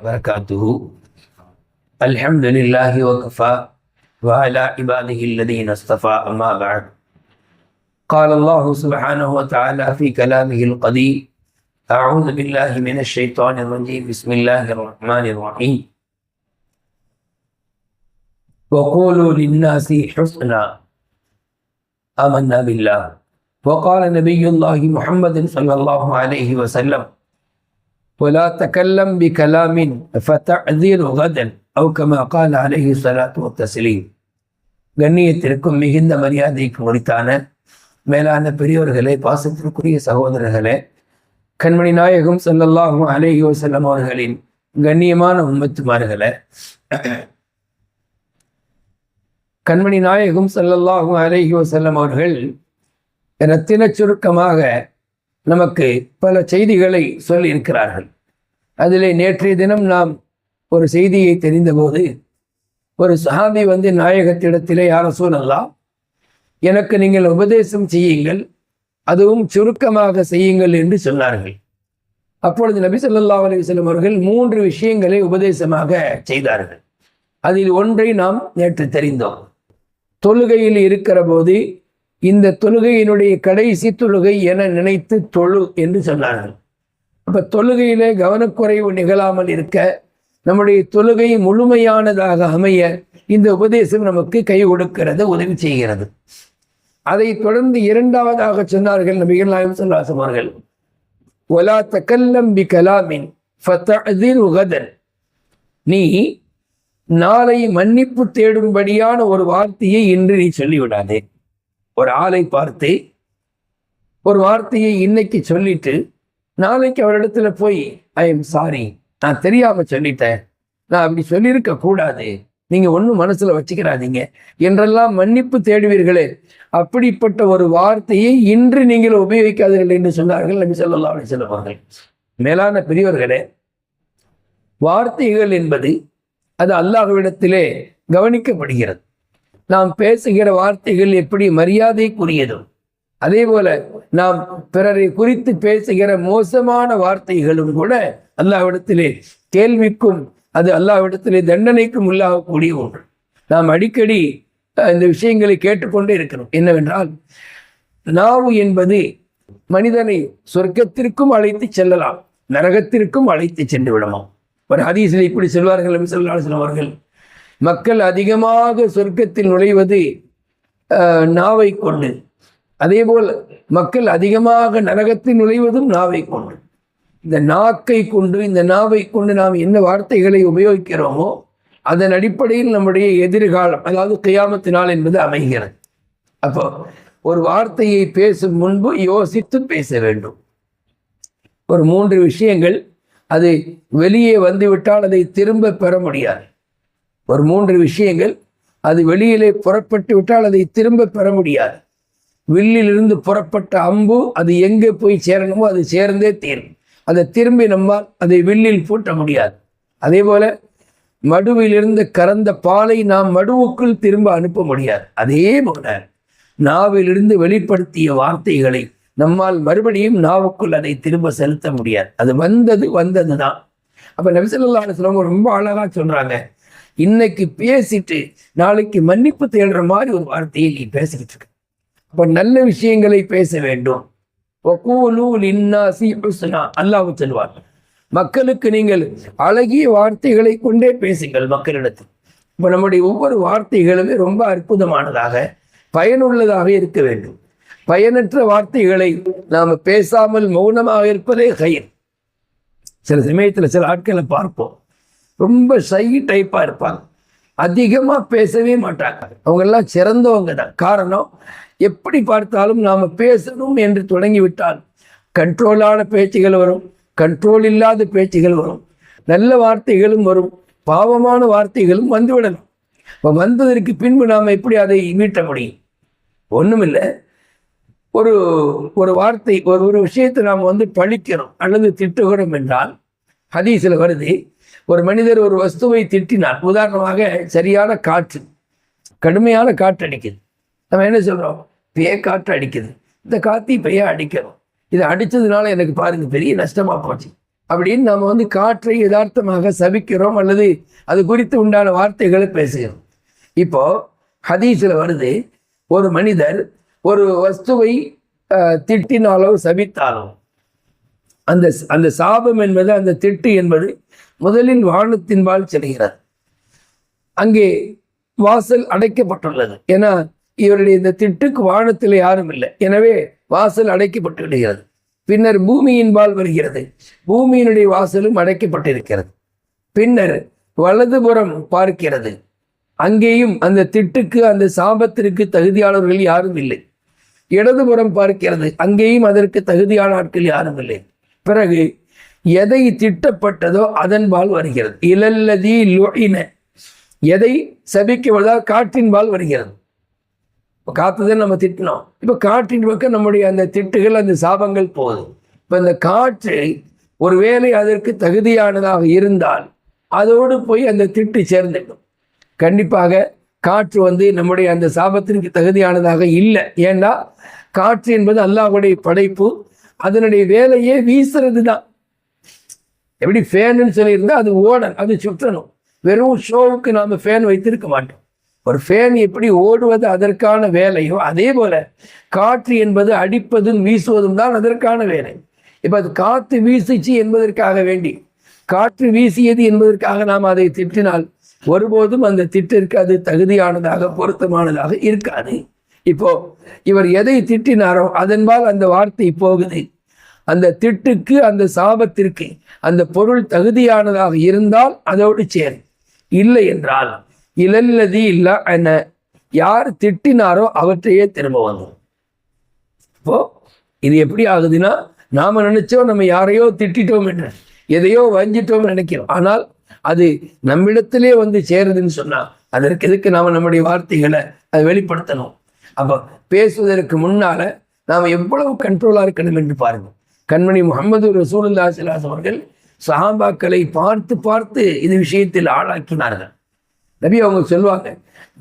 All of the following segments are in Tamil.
وبركاته. الحمد لله وكفى. وعلى عباده الذين اصطفى أما بعد. قال الله سبحانه وتعالى في كلامه القديم أعوذ بالله من الشيطان الرجيم. بسم الله الرحمن الرحيم. وقولوا للناس حسنا. آمنا بالله. وقال نبي الله محمد صلى الله عليه وسلم ولا تكلم بكلام فتعذر غدا أو كما قال عليه الصلاة والتسليم கண்ணியத்திற்கும் மிகுந்த மரியாதைக்கு முடித்தான மேலான பெரியோர்களே பாசத்திற்குரிய சகோதரர்களே கண்மணி நாயகம் ஸல்லல்லாஹு அலைஹி வஸல்லம் அவர்களின் கண்ணியமான உம்மத்துமார்களே கண்மணி நாயகம் ஸல்லல்லாஹு அலைஹி வஸல்லம் அவர்கள் ரத்தின சுருக்கமாக நமக்கு பல செய்திகளை சொல்லி இருக்கிறார்கள் அதிலே நேற்றைய தினம் நாம் ஒரு செய்தியை தெரிந்தபோது ஒரு சஹாபி வந்து நாயகத்திடத்திலே யார சூழலாம் எனக்கு நீங்கள் உபதேசம் செய்யுங்கள் அதுவும் சுருக்கமாக செய்யுங்கள் என்று சொன்னார்கள். அப்பொழுது நபி சொல்லா அலைஹி அவர்கள் மூன்று விஷயங்களை உபதேசமாக செய்தார்கள். அதில் ஒன்றை நாம் நேற்று தெரிந்தோம். தொழுகையில் இருக்கிற போது இந்த தொழுகையினுடைய கடைசி தொழுகை என நினைத்து தொழு என்று சொன்னார்கள். அப்போ தொழுகையிலே கவனக்குறைவு நிகழாமல் இருக்க நம்முடைய தொழுகை முழுமையானதாக அமைய இந்த உபதேசம் நமக்கு கை கொடுக்கிறது உதவி செய்கிறது. அதை தொடர்ந்து இரண்டாவதாக சொன்னார்கள் நபிகள் நாயம் சொல்லாசம் அவர்கள். ஒலா தக்கல்லம் பி கலாமின் உகதன் நீ நாளை மன்னிப்பு தேடும்படியான ஒரு வார்த்தையை இன்று நீ சொல்லிவிடாதே. ஒரு ஆளை பார்த்து ஒரு வார்த்தையை இன்னைக்கு சொல்லிட்டு நாளைக்கு அவரிடத்துல போய் ஐ எம் சாரி நான் தெரியாம சொல்லிட்டேன். நான் அப்படி சொல்லியிருக்க கூடாது. நீங்க ஒன்றும் மனசுல வச்சுக்கிறாதீங்க. என்றெல்லாம் மன்னிப்பு தேடுவீர்களே. அப்படிப்பட்ட ஒரு வார்த்தையை இன்று நீங்கள் உபயோகிக்காதீர்கள் என்று சொன்னார்கள் நபி சொல்லலாம் அப்படி சொல்லுவார்கள் மேலான பெரியவர்களே வார்த்தைகள் என்பது அது அல்லாஹ்விடத்திலே கவனிக்கப்படுகிறது. நாம் பேசுகிற வார்த்தைகள் எப்படி மரியாதைக்குரியதும் அதே போல நாம் பிறரை குறித்து பேசுகிற மோசமான வார்த்தைகளும் கூட அல்லாவிடத்திலே கேள்விக்கும் அது அல்லாவிடத்திலே தண்டனைக்கும் உள்ளாகக்கூடிய ஒன்று. நாம் அடிக்கடி இந்த விஷயங்களை கேட்டுக்கொண்டே இருக்கிறோம். என்னவென்றால் நாவு என்பது மனிதனை சொர்க்கத்திற்கும் அழைத்து செல்லலாம் நரகத்திற்கும் அழைத்து சென்று விடலாம். ஒரு ஹதீஸில் இப்படி சொல்வார்கள் நபி அவர்கள் மக்கள் அதிகமாக சொர்க்கத்தில் நுழைவது நாவை கொண்டு அதே போல் மக்கள் அதிகமாக நரகத்தில் நுழைவதும் நாவை கொண்டு. இந்த நாக்கை கொண்டு இந்த நாவை கொண்டு நாம் என்ன வார்த்தைகளை உபயோகிக்கிறோமோ அதன் அடிப்படையில் நம்முடைய எதிர்காலம் அதாவது கியாமத்து நாள் என்பது அமைகிறது. அப்போ ஒரு வார்த்தையை பேசும் முன்பு யோசித்து பேச வேண்டும். ஒரு மூன்று விஷயங்கள் அது வெளியே வந்துவிட்டால் அதை திரும்ப பெற முடியாது. ஒரு மூன்று விஷயங்கள் அது வெளியிலே புறப்பட்டு விட்டால் அதை திரும்ப பெற முடியாது. வில்லிலிருந்து புறப்பட்ட அம்பு அது எங்கே போய் சேரணுமோ அது சேர்ந்தே தீரும். அதை திரும்பி நம்மால் அதை வில்லில் பூட்ட முடியாது. அதே போல மடுவிலிருந்து கறந்த பாலை நாம் மடுவுக்குள் திரும்ப அனுப்ப முடியாது. அதே போல நாவிலிருந்து வெளிப்படுத்திய வார்த்தைகளை நம்மால் மறுபடியும் நாவுக்குள் அதை திரும்ப செலுத்த முடியாது. அது வந்தது வந்தது தான் அப்போ நபிசல்லா அலுவலம் ரொம்ப அழகா சொல்றாங்க. இன்னைக்கு பேசிட்டு நாளைக்கு மன்னிப்பு தேடுற மாதிரி ஒரு வார்த்தையை நீ பேசிக்கிட்டு இருக்க. அப்போ நல்ல விஷயங்களை பேச வேண்டும். அல்லாஹு அல்லாஹ் சொல்வார் மக்களுக்கு நீங்கள் அழகிய வார்த்தைகளை கொண்டே பேசுங்கள் மக்களிடத்தில். இப்போ நம்முடைய ஒவ்வொரு வார்த்தைகளுமே ரொம்ப அற்புதமானதாக பயனுள்ளதாக இருக்க வேண்டும். பயனற்ற வார்த்தைகளை நாம் பேசாமல் மௌனமாக இருப்பதே கயிர். சில சமயத்தில் சில ஆட்களை பார்ப்போம். ரொம்ப சை டைப்பாக இருப்பாங்க. அதிகமாக பேசவே மாட்டாங்க. அவங்கெல்லாம் சிறந்தவங்க தான். காரணம் எப்படி பார்த்தாலும் நாம் பேசணும் என்று தொடங்கிவிட்டால் கண்ட்ரோலான பேச்சுகள் வரும் கண்ட்ரோல் இல்லாத பேச்சுகள் வரும். நல்ல வார்த்தைகளும் வரும் பாவமான வார்த்தைகளும் வந்துவிடலாம். இப்போ வந்ததற்கு பின்பு நாம் எப்படி அதை மீட்ட முடியும்? ஒன்றுமில்லை ஒரு ஒரு வார்த்தை ஒரு ஒரு விஷயத்தை நாம் வந்து பழிக்கிறோம் அல்லது திட்டுகிறோம் என்றால் ஹதீஸில் வருது ஒரு மனிதர் ஒரு வஸ்துவை திட்டினார் உதாரணமாக சரியான காற்று கடுமையான காற்று அடிக்குது. நம்ம என்ன சொல்கிறோம் பேய காற்று அடிக்குது. இந்த காத்தி பெய்ய அடிக்கிறோம்? இதை அடித்ததுனால எனக்கு பாருங்கள் பெரிய நஷ்டமாக போச்சு. அப்படின்னு நாம் வந்து காற்றை யதார்த்தமாக சபிக்கிறோம் அல்லது அது குறித்து உண்டான வார்த்தைகளை பேசுகிறோம். இப்போது ஹதீஸில் வருது ஒரு மனிதர் ஒரு வஸ்துவை திட்டினாலோ சபித்தாலோ அந்த அந்த சாபம் என்பது அந்த திட்டு என்பது முதலில் வானத்தின்பால் செல்கிறது. அங்கே வாசல் அடைக்கப்பட்டுள்ளது. ஏன்னா இவருடைய இந்த திட்டுக்கு வானத்தில் யாரும் இல்லை. எனவே வாசல் அடைக்கப்பட்டு விடுகிறது பின்னர் பூமியின்பால் வருகிறது. பூமியினுடைய வாசலும் அடைக்கப்பட்டிருக்கிறது. பின்னர் வலதுபுறம் பார்க்கிறது. அங்கேயும் அந்த திட்டுக்கு அந்த சாபத்திற்கு தகுதியானவர்கள் யாரும் இல்லை. இடதுபுறம் பார்க்கிறது. அங்கேயும் அதற்கு தகுதியான ஆட்கள் யாரும் இல்லை. பிறகு எதை திட்டப்பட்டதோ அதன்பால் வருகிறது. இலல்லதி லொயின எதை சபிக்குவதால் காற்றின்பால் வருகிறது. இப்போ காத்ததை நம்ம திட்டினோம். இப்போ காற்றின் பக்கம் நம்முடைய அந்த திட்டுகள் அந்த சாபங்கள் போகுது. இப்போ இந்த காற்று ஒருவேளை அதற்கு தகுதியானதாக இருந்தால் அதோடு போய் அந்த திட்டு சேர்ந்துடும் கண்டிப்பாக காற்று வந்து நம்முடைய அந்த சாபத்திற்கு தகுதியானதாக இல்லை. ஏன்னா காற்று என்பது அல்லாஹுடைய படைப்பு அதனுடைய வேலையே வீசுறது தான் எப்படி ஃபேனுன்னு சொல்லியிருந்தால் அது ஓடல் அது சுற்றணும். வெறும் ஷோவுக்கு நாம் ஃபேன் வைத்திருக்க மாட்டோம். ஒரு ஃபேன் எப்படி ஓடுவது அதற்கான வேலையோ அதே போல காற்று என்பது அடிப்பதும் வீசுவதும் தான் அதற்கான வேலை. இப்போ அது காற்று வீசுச்சு என்பதற்காக வேண்டி காற்று வீசியது என்பதற்காக நாம் அதை திட்டினால் ஒருபோதும் அந்த திட்டிற்கு அது தகுதியானதாக பொருத்தமானதாக இருக்காது. இப்போ இவர் எதை திட்டினாரோ அதன்பால் அந்த வார்த்தை போகுது. அந்த திட்டுக்கு அந்த சாபத்திற்கு அந்த பொருள் தகுதியானதாக இருந்தால் அதோடு சேரும். இல்லை என்றால் இழல்லதி இல்ல என யார் திட்டினாரோ அவற்றையே திரும்ப வந்தோம் இப்போ இது எப்படி ஆகுதுன்னா நாம நினைச்சோம் நம்ம யாரையோ திட்டிட்டோம் என்று எதையோ வஞ்சிட்டோம் நினைக்கிறோம். ஆனால் அது நம்மிடத்திலே வந்து சேருதுன்னு சொன்னா அதற்கு எதுக்கு நாம நம்முடைய வார்த்தைகளை அதை வெளிப்படுத்தணும்? அப்போ பேசுவதற்கு முன்னால நாம் எவ்வளவு கண்ட்ரோலா இருக்கணும் என்று பாருங்கள் கண்மணி முகமது ரசூலுல்லா சிலாஸ் அவர்கள் சஹாபாக்களை பார்த்து பார்த்து இது விஷயத்தில் ஆளாக்கினார்கள். நபி அவங்க சொல்லுவாங்க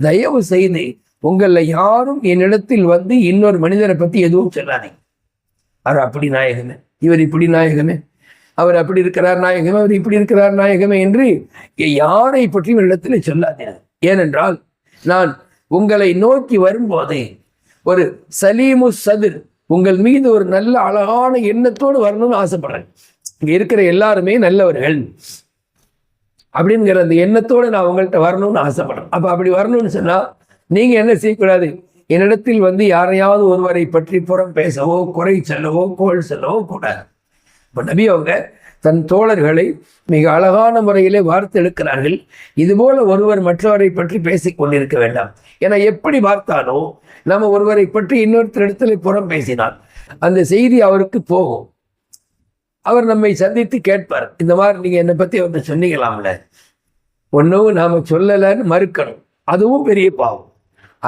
தயவு செய்து உங்களில் யாரும் என்னிடத்தில் வந்து இன்னொரு மனிதரை பற்றி எதுவும் சொல்லாதீங்க. அவர் அப்படி நாயகமே இவர் இப்படி நாயகமே அவர் அப்படி இருக்கிறார் நாயகமே அவர் இப்படி இருக்கிறார் நாயகமே என்று யாரை பற்றியும் இடத்தில் சொல்லாதீர்கள். ஏனென்றால் நான் உங்களை நோக்கி வரும்போது ஒரு சலீமு சதுர் உங்கள் மீது ஒரு நல்ல அழகான எண்ணத்தோடு வரணும்னு ஆசைப்படுறேன். இங்கே இருக்கிற எல்லாருமே நல்லவர்கள். அப்படிங்கிற அந்த எண்ணத்தோடு நான் உங்கள்கிட்ட வரணும்னு ஆசைப்படுறேன். அப்போ அப்படி வரணும்னு சொன்னால் நீங்கள் என்ன செய்யக்கூடாது? என்னிடத்தில் வந்து யாரையாவது ஒருவரை பற்றி புறம் பேசவோ குறை சொல்லவோ கோல் சொல்லவோ கூடாது. இப்போ நபி அவங்க தன் தோழர்களை மிக அழகான முறையிலே வார்த்தெடுக்கிறார்கள். இதுபோல ஒருவர் மற்றவரை பற்றி பேசிக் கொண்டிருக்க வேண்டாம். ஏன்னா எப்படி பார்த்தாலோ நம்ம ஒருவரை பற்றி இன்னொருத்தர் இடத்துல புறம் பேசினால் அந்த செய்தி அவருக்கு போகும். அவர் நம்மை சந்தித்து கேட்பார். இந்த மாதிரி நீங்கள் என்னை பற்றி ஒன்று சொன்னீங்களாம்ல. ஒன்றும் நாம் சொல்லலைன்னு மறுக்கணும். அதுவும் பெரிய பாவம்.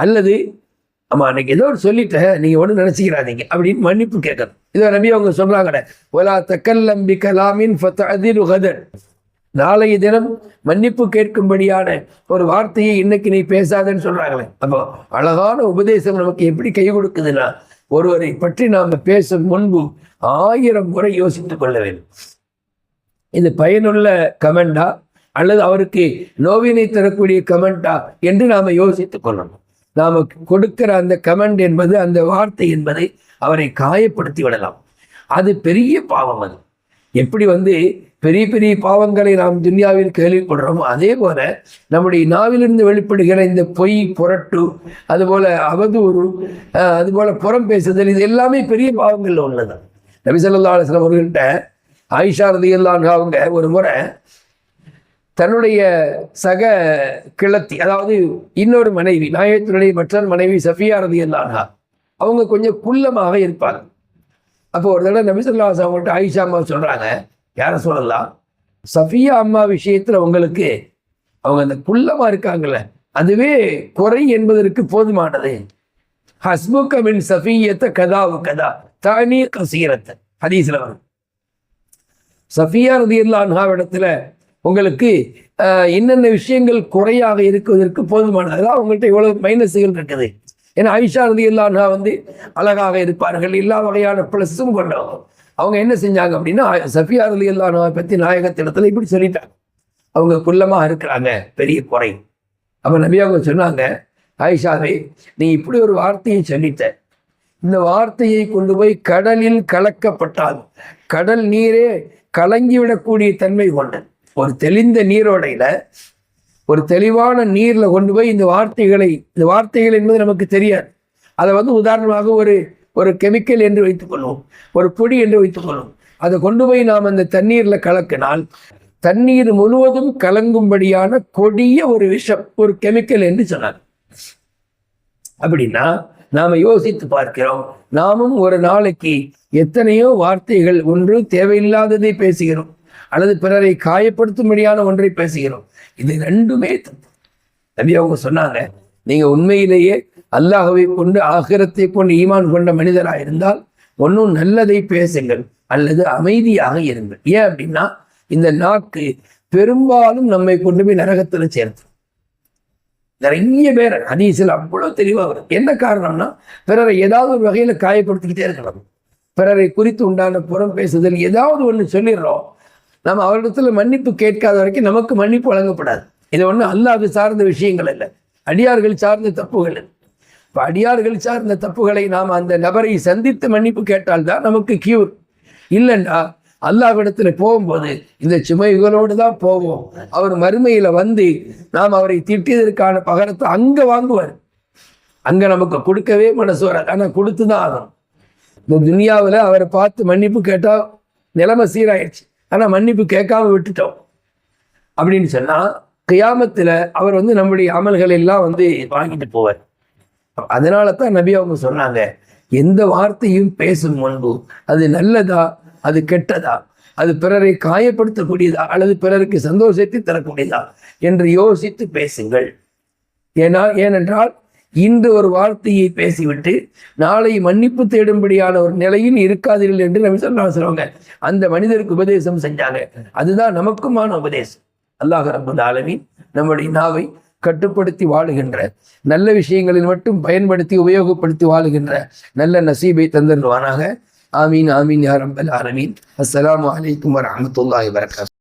அல்லது ஆமாம் அன்றைக்கி ஏதோ ஒரு சொல்லிட்டேன் நீங்கள் ஒன்றும் நினச்சிக்கிறாதீங்க அப்படின்னு மன்னிப்பு கேட்கணும். இதை நம்பி அவங்க சொல்கிறாங்கடே ஒலா தக்கல்லம்பி கலாமின் ஃபத்தஅதிரு கதன் நாளைய தினம் மன்னிப்பு கேட்கும்படியான ஒரு வார்த்தையை இன்னைக்கு நீ பேசாதன்னு சொல்கிறாங்களே அப்போ அழகான உபதேசம் நமக்கு எப்படி கை கொடுக்குதுன்னா ஒருவரை பற்றி நாம் பேசும் முன்பு ஆயிரம் முறை யோசித்துக் கொள்ள வேண்டும். இது பயனுள்ள கமெண்டா அல்லது அவருக்கு நோவினை தரக்கூடிய கமெண்டா என்று நாம் யோசித்துக் கொள்ளணும். நாம் கொடுக்கிற அந்த கமெண்ட் என்பது அந்த வார்த்தை என்பதை அவரை காயப்படுத்தி விடலாம். அது பெரிய பாவம் அது. எப்படி வந்து பெரிய பெரிய பாவங்களை நாம் துன்யாவில் கேள்விப்படுறோம் அதே போல நம்முடைய நாவிலிருந்து வெளிப்படுகிற இந்த பொய் புரட்டு அதுபோல அவதூறு அதுபோல புறம் பேசுதல் இது எல்லாமே பெரிய பாவங்களில் உள்ளது. நபிசல்லா அலுவலம் அவர்கள்ட்ட ஆயிஷா ரதியல்லான் அவங்க ஒரு முறை தன்னுடைய சக கிளத்தி அதாவது இன்னொரு மனைவி நாயகத்தினுடைய மற்றொரு மனைவி சஃபியா ரதி ரதியல்லாஹா அவங்க கொஞ்சம் குள்ளமாக இருப்பாங்க. அப்போ ஒரு தடவை நபிசல்லாஸ் அவங்கள்ட்ட ஆயிஷா அம்மா சொல்கிறாங்க யாரை சொல்லலாம் சஃபியா அம்மா விஷயத்தில் உங்களுக்கு அவங்க அந்த குள்ளமாக இருக்காங்கல்ல அதுவே குறை என்பதற்கு போதுமானது. ஹஸ்முகமின் சஃபியத்தை கதாவு கதா தானி கசீரத்தை ஹதீஸ்ல வரும். சஃபியா ரதியல்லா இடத்துல உங்களுக்கு என்னென்ன விஷயங்கள் குறையாக இருக்குவதற்கு போதுமானது? அதான் அவங்கள்ட்ட இவ்வளவு மைனஸுகள் இருக்குது. ஏன்னா ஐஷா ரதி வந்து அழகாக இருப்பார்கள். எல்லா வகையான ப்ளஸ்ஸும் கொண்டவங்க. அவங்க என்ன செஞ்சாங்க அப்படின்னா சஃபியா இருந்து அல்லாஹ் பற்றி நாயகத்திடத்தில் இப்படி சொல்லிட்டாங்க. அவங்க குள்ளமாக இருக்கிறாங்க. பெரிய குறை. அப்போ நபி அவங்க சொன்னாங்க ஆயிஷாவை நீ இப்படி ஒரு வார்த்தையை சொல்லிட்ட. இந்த வார்த்தையை கொண்டு போய் கடலில் கலக்கப்பட்டால் கடல் நீரே கலங்கிவிடக்கூடிய தன்மை கொண்டது. ஒரு தெளிந்த நீரோடையில ஒரு தெளிவான நீர்ல கொண்டு போய் இந்த வார்த்தைகளை இந்த வார்த்தைகள் என்பது நமக்கு தெரியாது. அதை வந்து உதாரணமாக ஒரு ஒரு கெமிக்கல் என்று வைத்துக்கொள்வோம் ஒரு பொடி என்று வைத்துக்கொள்வோம் அதை கொண்டு போய் நாம் அந்த தண்ணீரில் கலக்கினால் தண்ணீர் முழுவதும் கலங்கும்படியான கொடிய ஒரு விஷம் ஒரு கெமிக்கல் என்று சொன்னார். அப்படின்னா நாம் யோசித்து பார்க்கிறோம். நாமும் ஒரு நாளைக்கு எத்தனையோ வார்த்தைகள் ஒன்று தேவையில்லாததை பேசுகிறோம். அல்லது பிறரை காயப்படுத்தும்படியான ஒன்றை பேசுகிறோம். இது ரெண்டுமே தப்பு. நபி அவங்க சொன்னாங்க நீங்க உண்மையிலேயே அல்லாஹவை கொண்டு ஆகிரத்தை கொண்டு ஈமான் கொண்ட மனிதராக இருந்தால் ஒன்றும் நல்லதை பேசுங்கள் அல்லது அமைதியாக இருங்கள். ஏன் அப்படின்னா இந்த நாக்கு பெரும்பாலும் நம்மை கொண்டு போய் நரகத்தில் சேர்த்து நிறைய பேர் ஹதீஸில் அவ்வளோ தெளிவாக வரும். என்ன காரணம்னா பிறரை ஏதாவது ஒரு வகையில் காயப்படுத்திக்கிட்டே இருக்கணும் பிறரை குறித்து உண்டான புறம் பேசுதல் ஏதாவது ஒன்று சொல்லிடுறோம் நம்ம அவரிடத்தில் மன்னிப்பு கேட்காத வரைக்கும் நமக்கு மன்னிப்பு வழங்கப்படாது. இது ஒன்றும் அல்லாது சார்ந்த விஷயங்கள் இல்லை அடியார்கள் சார்ந்த தப்புகள் இப்போ அடியார்கள் சார்ந்த தப்புகளை நாம் அந்த நபரை சந்தித்து மன்னிப்பு கேட்டால்தான் நமக்கு கியூர் இல்லைண்டா அல்லாவிடத்தில் போகும்போது இந்த சுமைகளோடு தான் போவோம். அவர் மறுமையில் வந்து நாம் அவரை திட்டியதற்கான பகரத்தை அங்கே வாங்குவார். அங்கே நமக்கு கொடுக்கவே மனசு வராது. ஆனால் கொடுத்து தான் ஆகணும். இந்த துனியாவில் அவரை பார்த்து மன்னிப்பு கேட்டால் நிலைமை சீராயிடுச்சு ஆனால் மன்னிப்பு கேட்காம விட்டுட்டோம். அப்படின்னு சொன்னால் கியாமத்தில் அவர் வந்து நம்முடைய அமல்கள் எல்லாம் வந்து வாங்கிட்டு போவார். அதனால தான் நபி அவங்க சொன்னாங்க எந்த வார்த்தையும் பேசும் முன்பு அது நல்லதா அது கெட்டதா அது பிறரை காயப்படுத்தக்கூடியதா அல்லது பிறருக்கு சந்தோஷத்தை தரக்கூடியதா என்று யோசித்து பேசுங்கள். ஏன்னா ஏனென்றால் இன்று ஒரு வார்த்தையை பேசிவிட்டு நாளை மன்னிப்பு தேடும்படியான ஒரு நிலையில் இருக்காதீர்கள் என்று நம்ம சொல்ல சொல்லுவாங்க அந்த மனிதருக்கு உபதேசம் செஞ்சாங்க. அதுதான் நமக்குமான உபதேசம். அல்லாஹ் ரபுல் ஆலமின் நம்முடைய நாவை கட்டுப்படுத்தி வாழுகின்ற நல்ல விஷயங்களில் மட்டும் பயன்படுத்தி உபயோகப்படுத்தி வாழுகின்ற நல்ல நசீபை தந்திருவானாக ஆமீன் ஆமீன் யாரம்பல் ஆலமீன். அஸ்ஸலாமு அலைக்கும் வரஹ்மத்துல்லாஹி வரகாத்